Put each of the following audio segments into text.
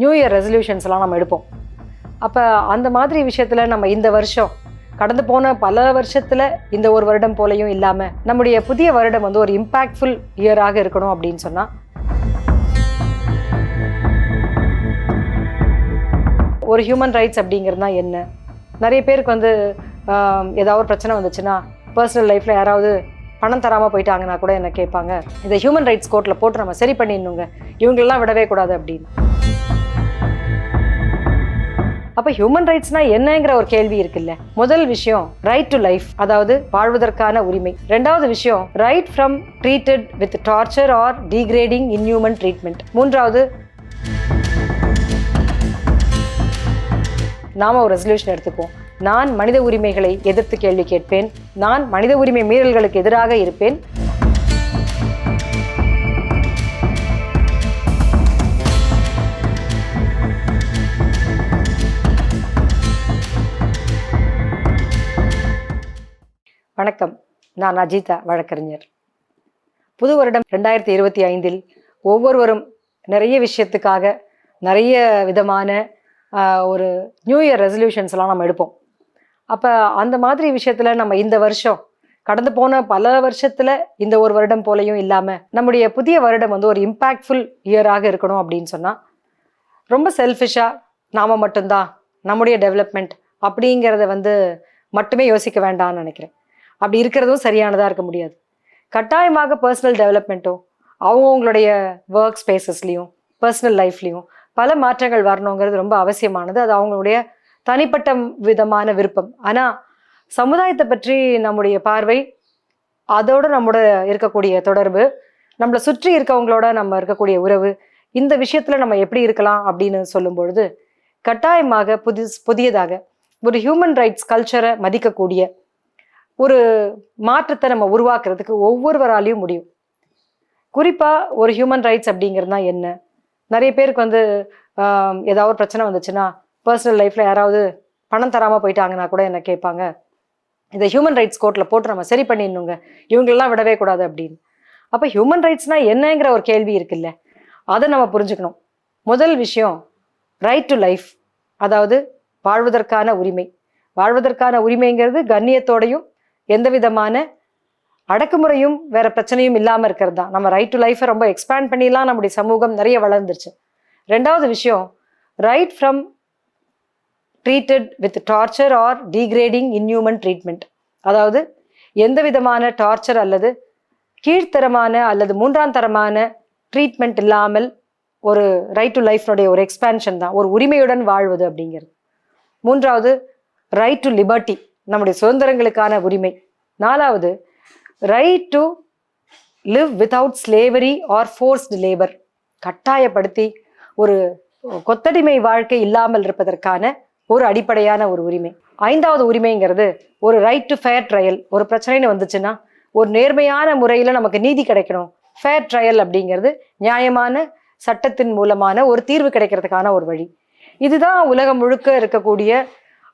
New year ரெசல்யூஷன்ஸ்லாம் நம்ம எடுப்போம். அப்போ அந்த மாதிரி விஷயத்தில் நம்ம இந்த வருஷம் கடந்து போன பல வருஷத்தில் இந்த ஒரு வருடம் போலையும் இல்லாமல் நம்முடைய புதிய வருடம் வந்து ஒரு இம்பேக்ட்ஃபுல் இயராக இருக்கணும் அப்படின்னு சொன்னால் ஒரு ஹியூமன் ரைட்ஸ் அப்படிங்கிறது தான் என்ன? நிறைய பேருக்கு வந்து ஏதாவது ஒரு பிரச்சனை வந்துச்சுன்னா பர்சனல் லைஃப்பில் யாராவது பணம் தராமல் போயிட்டாங்கன்னா கூட என்ன கேட்பாங்க இதை ஹியூமன் ரைட்ஸ் கோர்ட்டில் போட்டு நம்ம சரி பண்ணிடணுங்க. இவங்களெல்லாம் விடவே கூடாது அப்படின்னு. அப்போ ஹியூமன் ரைட்ஸ்னா என்னங்கிற ஒரு கேள்வி இருக்குல்ல. முதல் விஷயம் ரைட் டு லைஃப் அதாவது வாழ்வதற்கான உரிமை. ரெண்டாவது விஷயம் right from treated with torture or degrading inhuman treatment மூன்றாவது நாம ஒரு ரெசல்யூஷன் எடுத்துப்போம் நான் மனித உரிமைகளை எதிர்த்து கேள்வி கேட்பேன். நான் மனித உரிமை மீறல்களுக்கு எதிராக இருப்பேன். வணக்கம். நான் அஜிதா வழக்கறிஞர். புது வருடம் ரெண்டாயிரத்தி இருபத்தி ஐந்தில் ஒவ்வொருவரும் நிறைய விஷயத்துக்காக நிறைய விதமான ஒரு நியூ இயர் ரெசல்யூஷன்ஸ்லாம் நம்ம எடுப்போம். அப்போ அந்த மாதிரி விஷயத்தில் நம்ம இந்த வருஷம் கடந்து போன பல வருஷத்தில் இந்த ஒரு வருடம் போலையும் இல்லாமல் நம்முடைய புதிய வருடம் வந்து ஒரு இம்பேக்ட்ஃபுல் இயராக இருக்கணும் அப்படின்னு சொன்னால் ரொம்ப செல்ஃபிஷாக நாம் மட்டும்தான் நம்முடைய டெவலப்மெண்ட் அப்படிங்கிறத வந்து மட்டுமே யோசிக்க வேண்டாம்னு நினைக்கிறேன். அப்படி இருக்கிறதும் சரியானதாக இருக்க முடியாது. கட்டாயமாக பர்சனல் டெவலப்மெண்ட்டும் அவங்கவுங்களுடைய ஒர்க் ஸ்பேசஸ்லேயும் பர்சனல் லைஃப்லேயும் பல மாற்றங்கள் வரணுங்கிறது ரொம்ப அவசியமானது. அது அவங்களுடைய தனிப்பட்ட விதமான விருப்பம். ஆனால் சமுதாயத்தை பற்றி நம்முடைய பார்வை அதோடு நம்மோட இருக்கக்கூடிய தொடர்பு நம்மளை சுற்றி இருக்கவங்களோட நம்ம இருக்கக்கூடிய உறவு இந்த விஷயத்தில் நம்ம எப்படி இருக்கலாம் அப்படின்னு சொல்லும் பொழுது கட்டாயமாக புதி புதியதாக ஒரு ஹியூமன் ரைட்ஸ் கல்ச்சரை மதிக்கக்கூடிய ஒரு மாற்றத்தை நம்ம உருவாக்குறதுக்கு ஒவ்வொருவராலையும் முடியும். குறிப்பாக ஒரு ஹியூமன் ரைட்ஸ் அப்படிங்கிறது தான் என்ன? நிறைய பேருக்கு வந்து ஏதாவது ஒரு பிரச்சனை வந்துச்சுன்னா பர்சனல் லைஃப்பில் யாராவது பணம் தராமல் போயிட்டாங்கன்னா கூட என்ன கேட்பாங்க? இதை ஹியூமன் ரைட்ஸ் கோர்ட்டில் போட்டு நம்ம சரி பண்ணிடணுங்க. இவங்களெல்லாம் விடவே கூடாது அப்படின்னு. அப்போ ஹியூமன் ரைட்ஸ்னால் என்னங்கிற ஒரு கேள்வி இருக்குல்ல. அதை நம்ம புரிஞ்சுக்கணும். முதல் விஷயம் ரைட் டு லைஃப் அதாவது வாழ்வதற்கான உரிமை. வாழ்வதற்கான உரிமைங்கிறது கண்ணியத்தோடையும் எந்த விதமான அடக்குமுறையும் வேற பிரச்சனையும் இல்லாமல் இருக்கிறது தான். நம்ம ரைட் டு லைஃப்பை ரொம்ப எக்ஸ்பேண்ட் பண்ணிலாம் நம்முடைய சமூகம் நிறைய வளர்ந்துருச்சு. ரெண்டாவது விஷயம் right from treated with torture or degrading inhuman treatment அதாவது எந்த விதமான டார்ச்சர் அல்லது கீழ்த்தரமான அல்லது மூன்றாம் தரமான ட்ரீட்மெண்ட் இல்லாமல் ஒரு ரைட் டு லைஃப்னுடைய ஒரு எக்ஸ்பேன்ஷன் தான். ஒரு உரிமையுடன் வாழ்வது அப்படிங்கிறது. மூன்றாவது ரைட் டு லிபர்ட்டி நம்முடைய சுதந்திரங்களுக்கான உரிமை. நாலாவது right to live without slavery or forced labour கட்டாயப்படுத்தி ஒரு கொத்தடிமை வாழ்க்கை இல்லாமல் இருப்பதற்கான ஒரு அடிப்படையான ஒரு உரிமை. ஐந்தாவது உரிமைங்கிறது ஒரு ரைட் டு ஃபேர் ட்ரையல் ஒரு பிரச்சனைன்னு வந்துச்சுன்னா ஒரு நேர்மையான முறையில் நமக்கு நீதி கிடைக்கணும். ஃபேர் ட்ரையல் அப்படிங்கிறது நியாயமான சட்டத்தின் மூலமான ஒரு தீர்வு கிடைக்கிறதுக்கான ஒரு வழி. இதுதான் உலகம் முழுக்க இருக்கக்கூடிய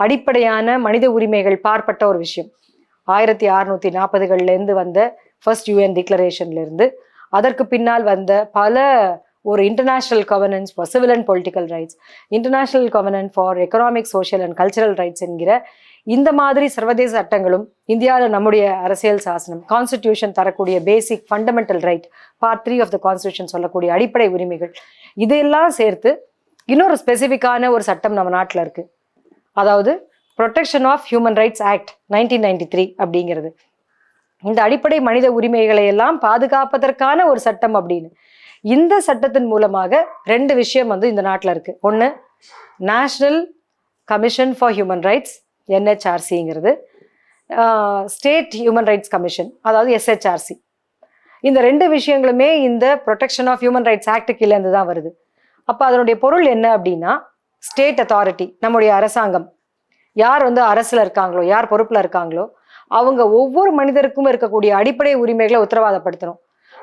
அடிப்படையான மனித உரிமைகள் பார்ப்பட்ட ஒரு விஷயம். ஆயிரத்தி அறுநூத்தி நாற்பதுகள்லேருந்து வந்த ஃபர்ஸ்ட் யூஎன் டிக்ளரேஷன்லேருந்து அதற்கு பின்னால் வந்த பல ஒரு international covenant for civil and political rights international covenant for economic social and cultural rights என்கிற இந்த மாதிரி சர்வதேச சட்டங்களும் இந்தியாவில் நம்முடைய அரசியல் சாசனம் கான்ஸ்டிடியூஷன் தரக்கூடிய basic fundamental right part three of the constitution சொல்லக்கூடிய அடிப்படை உரிமைகள் இதையெல்லாம் சேர்த்து இன்னொரு ஸ்பெசிஃபிக்கான ஒரு சட்டம் நம்ம நாட்டில் இருக்குது அதாவது protection of human rights act nineteen ninety three அப்படிங்கிறது. இந்த அடிப்படை மனித உரிமைகளை எல்லாம் பாதுகாப்பதற்கான ஒரு சட்டம் அப்படின்னு. இந்த சட்டத்தின் மூலமாக ரெண்டு விஷயம் வந்து இந்த நாட்டில் இருக்குது ஒன்று national commission for human rights என்ஹெச்ஆர்சிங்கிறது state human rights commission அதாவது எஸ்ஹெச்ஆர்சி இந்த ரெண்டு விஷயங்களுமே இந்த protection of human rights act கீழேருந்து தான் வருது. அப்போ அதனுடைய பொருள் என்ன அப்படின்னா ஸ்டேட் அத்தாரிட்டி நம்முடைய அரசாங்கம். யார் வந்து அரசில் இருக்காங்களோ யார் பொறுப்பில் இருக்காங்களோ அவங்க ஒவ்வொரு மனிதருக்கும் இருக்கக்கூடிய அடிப்படை உரிமைகளை உத்தரவாதப்படுத்தணும்.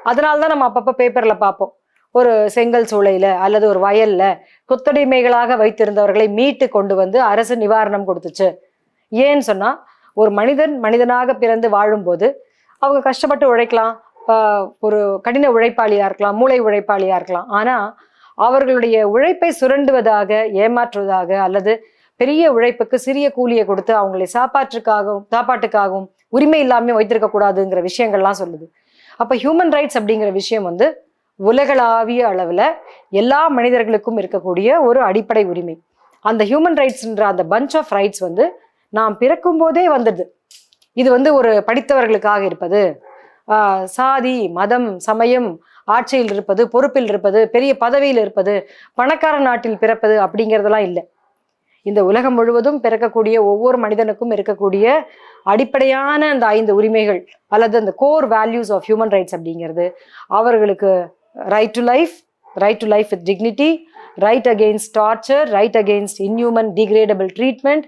அதனால தான் நம்ம அப்பப்போ பேப்பரில் பார்ப்போம். ஒரு செங்கல் சூளையில் அல்லது ஒரு வயலில் குத்தடிமைகளாக வைத்திருந்தவர்களை மீட்டு கொண்டு வந்து அரசு நிவாரணம் கொடுத்துச்சு. ஏன்னு சொன்னால் ஒரு மனிதன் மனிதனாக பிறந்து வாழும்போது அவங்க கஷ்டப்பட்டு உழைக்கலாம். ஒரு கடின உழைப்பாளியாக இருக்கலாம் மூளை உழைப்பாளியாக இருக்கலாம். ஆனால் அவர்களுடைய உழைப்பை சுரண்டுவதாக ஏமாற்றுவதாக அல்லது பெரிய உழைப்புக்கு சிறிய கூலியை கொடுத்து அவங்களை சாப்பாட்டுக்காகவும் சாப்பாட்டுக்காகவும் உரிமை இல்லாமல் வைத்திருக்க கூடாதுங்கிற விஷயங்கள்லாம் சொல்லுது. அப்ப ஹியூமன் ரைட்ஸ் அப்படிங்கிற விஷயம் வந்து உலகளாவிய அளவுல எல்லா மனிதர்களுக்கும் இருக்கக்கூடிய ஒரு அடிப்படை உரிமை. அந்த ஹியூமன் ரைட்ஸ்ன்ற அந்த பஞ்ச் ஆஃப் ரைட்ஸ் வந்து நாம் பிறக்கும் போதே வந்துடுது இது வந்து ஒரு படித்தவர்களுக்காக இருப்பது. ஆஹ் சாதி மதம் சமயம் ஆட்சியில் இருப்பது பொறுப்பில் இருப்பது பெரிய பதவியில் இருப்பது பணக்கார நாட்டில் பிறப்பது அப்படிங்கிறதெல்லாம் இல்லை. இந்த உலகம் முழுவதும் பிறக்கக்கூடிய ஒவ்வொரு மனிதனுக்கும் இருக்கக்கூடிய அடிப்படையான அந்த ஐந்து உரிமைகள் அல்லது அந்த core values of human rights அப்படிங்கிறது. அவர்களுக்கு right to life right to life with dignity right against torture right against inhuman degradable treatment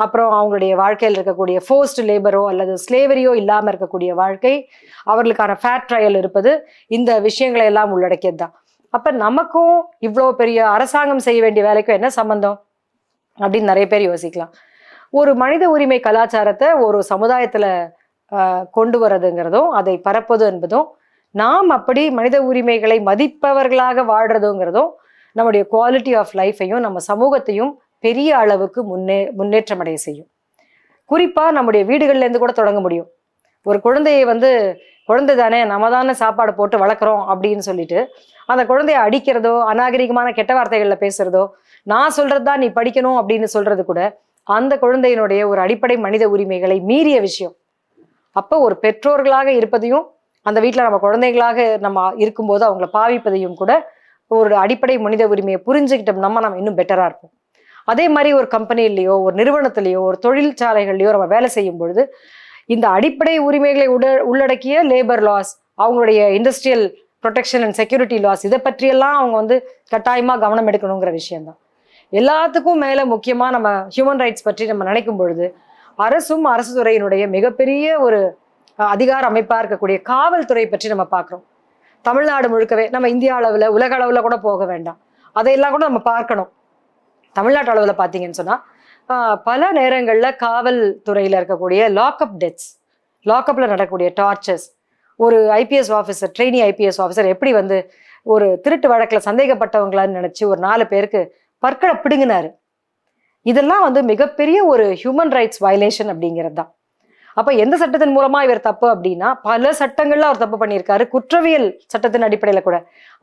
அப்புறம் அவங்களுடைய வாழ்க்கையில் இருக்கக்கூடிய ஃபோர்ஸ்ட் லேபரோ அல்லது ஸ்லேவரியோ இல்லாமல் இருக்கக்கூடிய வாழ்க்கை அவர்களுக்கான ஃபேட் ட்ரையல் இருப்பது இந்த விஷயங்களை எல்லாம் உள்ளடக்கியது தான். அப்போ நமக்கும் இவ்வளோ பெரிய அரசாங்கம் செய்ய வேண்டிய வேலைக்கும் என்ன சம்பந்தம்? அப்படின்னு நிறைய பேர் யோசிக்கலாம். ஒரு மனித உரிமை கலாச்சாரத்தை ஒரு சமுதாயத்தில் கொண்டு வரதுங்கிறதும் அதை பரப்பது என்பதும் நாம் அப்படி மனித உரிமைகளை மதிப்பவர்களாக வாழ்றதுங்கிறதும் நம்முடைய குவாலிட்டி ஆஃப் லைஃப்பையும் நம்ம சமூகத்தையும் பெரிய அளவுக்கு முன்னே முன்னேற்றம் அடைய செய்யும். குறிப்பாக நம்முடைய வீடுகள்லேருந்து கூட தொடங்க முடியும். ஒரு குழந்தையை வந்து குழந்தை தானே நம்ம தானே சாப்பாடு போட்டு வளர்க்குறோம் அப்படின்னு சொல்லிட்டு அந்த குழந்தைய அடிக்கிறதோ அநாகரிகமான கெட்ட வார்த்தைகளில் பேசுறதோ நான் சொல்றது தான் நீ படிக்கணும் அப்படின்னு சொல்றது கூட அந்த குழந்தையினுடைய ஒரு அடிப்படை மனித உரிமைகளை மீறிய விஷயம். அப்போ ஒரு பெற்றோர்களாக இருப்பதையும் அந்த வீட்டில் நம்ம குழந்தைகளாக நம்ம இருக்கும்போது அவங்கள பாவிப்பதையும் கூட ஒரு அடிப்படை மனித உரிமையை புரிஞ்சுக்கிட்டோம்னா நம்ம இன்னும் பெட்டராக இருப்போம். அதே மாதிரி ஒரு கம்பெனிலேயோ ஒரு நிறுவனத்திலேயோ ஒரு தொழிற்சாலைகள்லையோ நம்ம வேலை செய்யும் பொழுது இந்த அடிப்படை உரிமைகளை உட உள்ளடக்கிய லேபர் லாஸ் அவங்களுடைய industrial protection and security laws இதை பற்றியெல்லாம் அவங்க வந்து கட்டாயமாக கவனம் எடுக்கணுங்கிற விஷயம்தான். எல்லாத்துக்கும் மேலே முக்கியமாக நம்ம ஹியூமன் ரைட்ஸ் பற்றி நம்ம நினைக்கும் பொழுது அரசும் அரசு துறையினுடைய மிகப்பெரிய ஒரு அதிகார அமைப்பாக இருக்கக்கூடிய காவல்துறை பற்றி நம்ம பார்க்குறோம். தமிழ்நாடு முழுக்கவே நம்ம இந்திய அளவில் உலக அளவில் கூட போக வேண்டாம். அதையெல்லாம் கூட நம்ம பார்க்கணும். தமிழ்நாட்டு அளவில் பார்த்தீங்கன்னு சொன்னால் பல நேரங்களில் காவல்துறையில் இருக்கக்கூடிய லாக்அப் டெத்ஸ் லாக்அப்பில் நடக்கக்கூடிய டார்ச்சர்ஸ் ஒரு IPS officer trainee IPS officer எப்படி வந்து ஒரு திருட்டு வழக்கில் சந்தேகப்பட்டவங்களான்னு நினச்சி ஒரு நாலு பேருக்கு பற்களை பிடுங்கினாரு. இதெல்லாம் வந்து மிகப்பெரிய ஒரு ஹியூமன் ரைட்ஸ் வயலேஷன் அப்படிங்கிறது தான். அப்போ எந்த சட்டத்தின் மூலமாக இவர் தப்பு அப்படின்னா பல சட்டங்களில் அவர் தப்பு பண்ணியிருக்காரு குற்றவியல் சட்டத்தின் அடிப்படையில் கூட.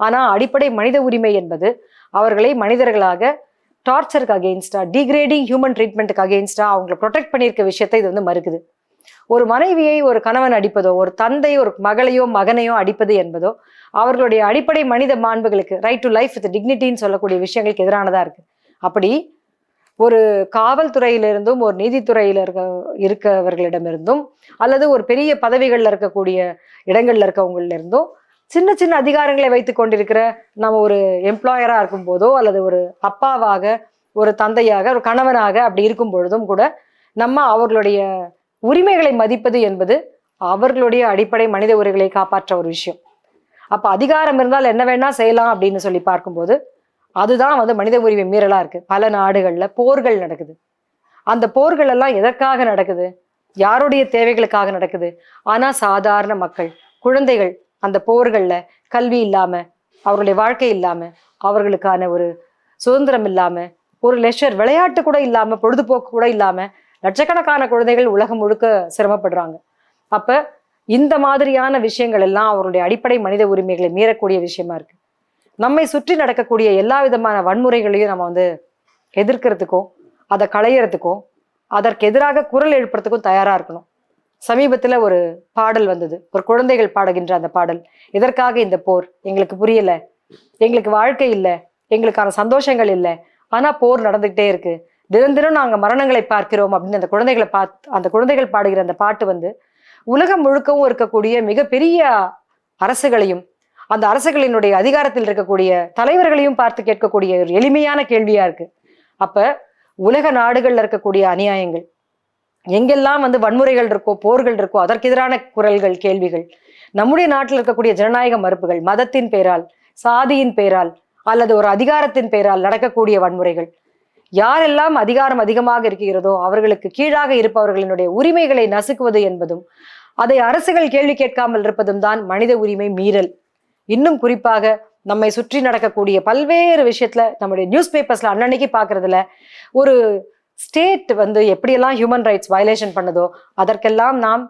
ஆனால் அடிப்படை மனித உரிமை என்பது அவர்களை மனிதர்களாக டார்ச்சருக்கு அகெயின்ஸ்டா டிகிரேடிங் ஹியூமன் ட்ரீட்மெண்ட்டுக்கு அகெயின்ஸ்டா அவங்களை ப்ரொடெக்ட் பண்ணியிருக்க விஷயத்தை இது வந்து மறுக்குது. ஒரு மனைவியை ஒரு கணவன் அடிப்பதோ ஒரு தந்தை ஒரு மகளையோ மகனையோ அடிப்பது என்பதோ அவர்களுடைய அடிப்படை மனித மாண்புகளுக்கு ரைட் டு லைஃப் வித் டிக்னிட்டின்னு சொல்லக்கூடிய விஷயங்களுக்கு எதிரானதாக இருக்கு. அப்படி ஒரு காவல்துறையிலிருந்தும் ஒரு நீதித்துறையில் இருக்க இருக்கவர்களிடமிருந்தும் அல்லது ஒரு பெரிய பதவிகளில் இருக்கக்கூடிய இடங்களில் இருக்கவங்கள்ல இருந்தும் சின்ன சின்ன அதிகாரங்களை வைத்து கொண்டிருக்கிற நம்ம ஒரு எம்ப்ளாயராக இருக்கும் போதோ அல்லது ஒரு அப்பாவாக ஒரு தந்தையாக ஒரு கணவனாக அப்படி இருக்கும் பொழுதும் கூட நம்ம அவர்களுடைய உரிமைகளை மதிப்பது என்பது அவர்களுடைய அடிப்படை மனித உரிமைகளை காப்பாற்ற ஒரு விஷயம். அப்போ அதிகாரம் இருந்தால் என்ன வேணா செய்யலாம் அப்படின்னு சொல்லி பார்க்கும்போது அதுதான் வந்து மனித உரிமை மீறலா இருக்கு. பல நாடுகளில் போர்கள் நடக்குது. அந்த போர்கள் எல்லாம் எதற்காக நடக்குது? யாருடைய தேவைகளுக்காக நடக்குது? ஆனா சாதாரண மக்கள் குழந்தைகள் அந்த போர்களில் கல்வி இல்லாமல் அவர்களுடைய வாழ்க்கை இல்லாமல் அவர்களுக்கான ஒரு சுதந்திரம் இல்லாமல் ஒரு லெஷர் விளையாட்டு கூட இல்லாமல் பொழுதுபோக்கு கூட இல்லாமல் லட்சக்கணக்கான குழந்தைகள் உலகம் முழுக்க சிரமப்படுறாங்க. அப்போ இந்த மாதிரியான விஷயங்கள் எல்லாம் அவருடைய அடிப்படை மனித உரிமைகளை மீறக்கூடிய விஷயமா இருக்கு. நம்மை சுற்றி நடக்கக்கூடிய எல்லா விதமான வன்முறைகளையும் நம்ம வந்து எதிர்க்கிறதுக்கும் அதை களையறதுக்கும் அதற்கு எதிராக குரல் எழுப்புறதுக்கும் தயாராக இருக்கணும். சமீபத்துல ஒரு பாடல் வந்தது. ஒரு குழந்தைகள் பாடுகின்ற அந்த பாடல். எதற்காக இந்த போர்? எங்களுக்கு புரியல. எங்களுக்கு வாழ்க்கை இல்லை. எங்களுக்கான சந்தோஷங்கள் இல்லை. ஆனா போர் நடந்துகிட்டே இருக்கு. தினம் தினம் நாங்க மரணங்களை பார்க்கிறோம் அப்படின்னு அந்த குழந்தைகளை பார்த்து அந்த குழந்தைகள் பாடுகிற அந்த பாட்டு வந்து உலகம் முழுக்கவும் இருக்கக்கூடிய மிகப்பெரிய அரசுகளையும் அந்த அரசுகளினுடைய அதிகாரத்தில் இருக்கக்கூடிய தலைவர்களையும் பார்த்து கேட்கக்கூடிய ஒரு எளிமையான கேள்வியா இருக்கு. அப்ப உலக நாடுகள்ல இருக்கக்கூடிய அநியாயங்கள் எங்கெல்லாம் வந்து வன்முறைகள் இருக்கோ போர்கள் இருக்கோ அதற்கு எதிரான குரல்கள் கேள்விகள் நம்முடைய நாட்டில் இருக்கக்கூடிய ஜனநாயக மறுப்புகள் மதத்தின் பேரால் சாதியின் பேரால் அல்லது ஒரு அதிகாரத்தின் பெயரால் நடக்கக்கூடிய வன்முறைகள் யாரெல்லாம் அதிகாரம் அதிகமாக இருக்கிறதோ அவர்களுக்கு கீழாக இருப்பவர்களினுடைய உரிமைகளை நசுக்குவது என்பதும் அதை அரசுகள் கேள்வி கேட்காமல் இருப்பதும் தான் மனித உரிமை மீறல். இன்னும் குறிப்பாக நம்மை சுற்றி நடக்கக்கூடிய பல்வேறு விஷயத்துல நம்முடைய நியூஸ் பேப்பர்ஸ்ல அன்னன்னைக்கு பாக்குறதுல ஒரு ஸ்டேட் வந்து எப்படியெல்லாம் ஹியூமன் ரைட்ஸ் வயலேஷன் பண்ணுதோ அதற்கெல்லாம் நாம்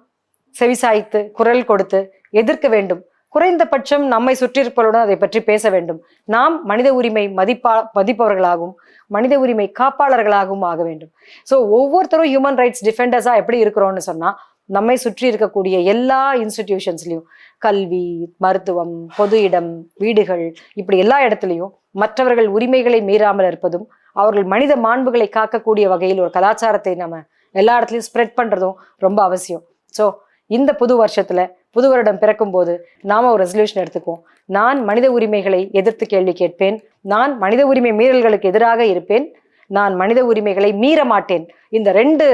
செவிசாய்த்து குரல் கொடுத்து எதிர்க்க வேண்டும். குறைந்தபட்சம் நம்மை சுற்றியிருப்பவருடன் அதை பற்றி பேச வேண்டும். நாம் மனித உரிமை மதிப்பா மதிப்பவர்களாகவும் மனித உரிமை காப்பாளர்களாகவும் ஆக வேண்டும். ஸோ ஒவ்வொருத்தரும் ஹியூமன் ரைட்ஸ் டிஃபெண்டர்ஸாக எப்படி இருக்கிறோம்னு சொன்னால் நம்மை சுற்றி இருக்கக்கூடிய எல்லா இன்ஸ்டிடியூஷன்ஸ்லையும் கல்வி மருத்துவம் பொது இடம் வீடுகள் இப்படி எல்லா இடத்துலையும் மற்றவர்கள் உரிமைகளை மீறாமல் இருப்பதும் அவர்கள் மனித மாண்புகளை காக்கக்கூடிய வகையில் ஒரு கலாச்சாரத்தை நம்ம எல்லா இடத்துலையும் ஸ்ப்ரெட் பண்ணுறதும் ரொம்ப அவசியம். ஸோ இந்த புது வருஷத்தில் புது வருடம் பிறக்கும் போது ஒரு ரெசல்யூஷன் எடுத்துக்குவோம். நான் மனித உரிமைகளை எதிர்த்து கேள்வி கேட்பேன். நான் மனித உரிமை மீறல்களுக்கு எதிராக இருப்பேன். நான் மனித உரிமைகளை மீற மாட்டேன். இந்த ரெண்டு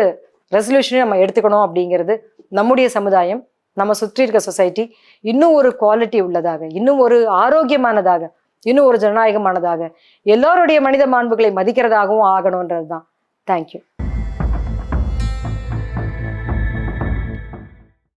ரெசல்யூஷனையும் நம்ம எடுத்துக்கணும் அப்படிங்கிறது நம்முடைய சமுதாயம் நம்ம சுற்றி இருக்க சொசைட்டி இன்னும் ஒரு குவாலிட்டி உள்ளதாக இன்னும் ஒரு ஆரோக்கியமானதாக இன்னும் ஒரு ஜனநாயகமானதாக. எல்லோருடைய மனித மாண்புகளை மதிக்கிறதாகவும் ஆகணுன்றது தான் தேங்க்யூ